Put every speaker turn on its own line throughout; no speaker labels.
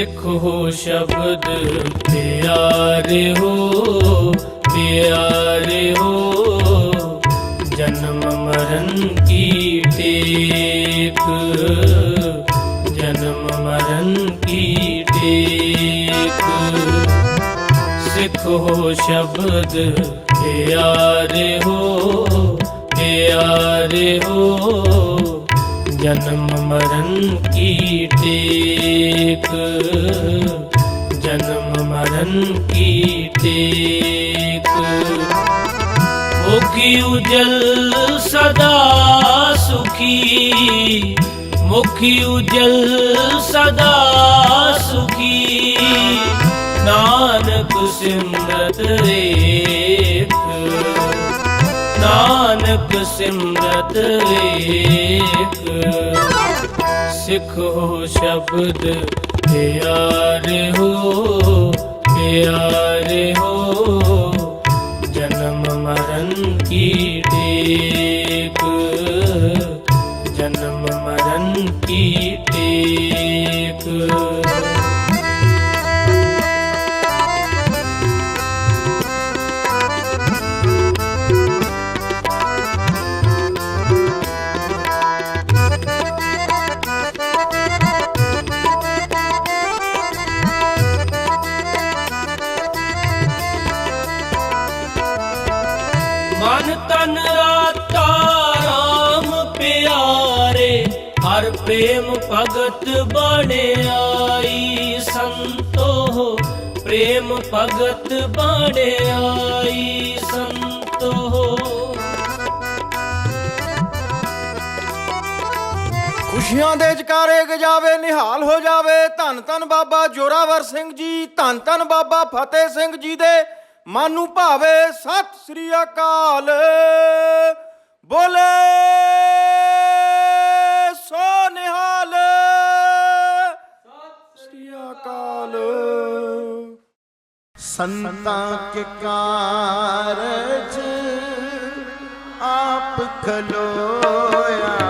ਸਿੱਖ ਹੋ ਸ਼ਬਦ, ਪਿਆਰੇ ਹੋ ਪਿਆਰੇ ਹੋ। ਜਨਮ ਮਰਨ ਕੀ ਟੇਕ, ਜਨਮ ਮਰਨ ਕੀ ਟੇਕ। ਹੋ ਸ਼ਬਦ, ਪਿਆਰੇ ਹੋ ਪਿਆਰੇ ਹੋ। ਜਨਮ ਮਰਨ ਕੀ ਟੇਕ? ਜਨਮ ਮਰਨ ਕੀ ਟੇਕ? ਮੁਖੀ ਉਜਲ ਸਦਾ ਸੁਖੀ? ਮੁਖੀ ਉਜਲ ਸਦਾ ਸੁਖੀ? ਨਾਨਕ ਸਿਮਰਤ ਏਕ ਨਾਨਕ ਸਿਮਰਤ ਏਕ ਸਿੱਖੋ ਸ਼ਬਦ ਪਿਆਰੇ ਹੋ ਪਿਆਰੇ ਹੋ। ਜਨਮ ਮਰਨ ਕੀ ਮਨ ਤਨ ਰਾਤਾ ਰਾਮ ਪਿਆਰੇ, ਹਰ ਪ੍ਰੇਮ ਭਗਤ ਬਣਾਈ ਸੰਤੋ। ਪ੍ਰੇਮ ਭਗਤ ਬਣਾਈ ਸੰਤੋ।
ਖੁਸ਼ੀਆਂ ਦੇ ਜਕਾਰੇ ਗਜਾਵੇ, ਨਿਹਾਲ ਹੋ ਜਾਵੇ। ਧੰਨ ਧੰਨ ਬਾਬਾ ਜੋਰਾਵਰ ਸਿੰਘ ਜੀ, ਧੰਨ ਧੰਨ ਬਾਬਾ ਫਤਿਹ ਸਿੰਘ ਜੀ ਦੇ ਮਨ ਭਾਵੇ ਸਤਿ ਸ੍ਰੀ ਅਕਾਲ। ਬੋਲੇ ਸੋ ਨਿਹਾਲ ਸਤਿ ਸ੍ਰੀ ਅਕਾਲ। ਸੰਤਾਂ ਕੇ ਕਾਰਜ ਆਪ ਖਲੋਇਆ।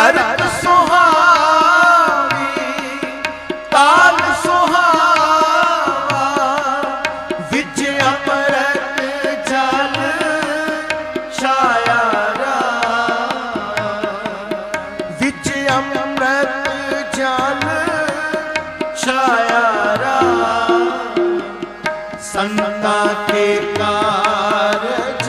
ਤਰਕ ਸੁਹਾਵੀ, ਤਾਲ ਸੁਹਾਵਾ, ਵਿੱਚ ਅਮਰਤ ਜਲ ਛਾਇਆ ਰਾਮ ਵਿੱਚ ਅੰਮ੍ਰਿਤ ਜਲ ਛਾਇਆ ਰਾਮ ਸੰਤਾਂ ਕੇ ਕਾਰਜ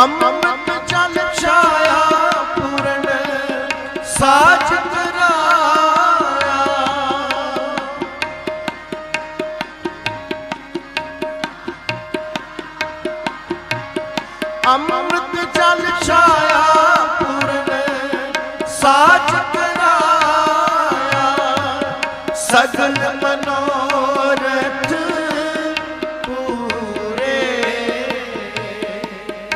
ਅੰਮ੍ਰਿਤ ਜਲ ਛਾਇਆ ਪੂਰਨ ਸਾਚ ਕਰਾਇਆ ਅੰਮ੍ਰਿਤ ਜਲ ਛਾਇਆ ਪੂਰਨ ਸਾਚ ਕਰਾਇਆ ਸਗਲ ਮਨੋ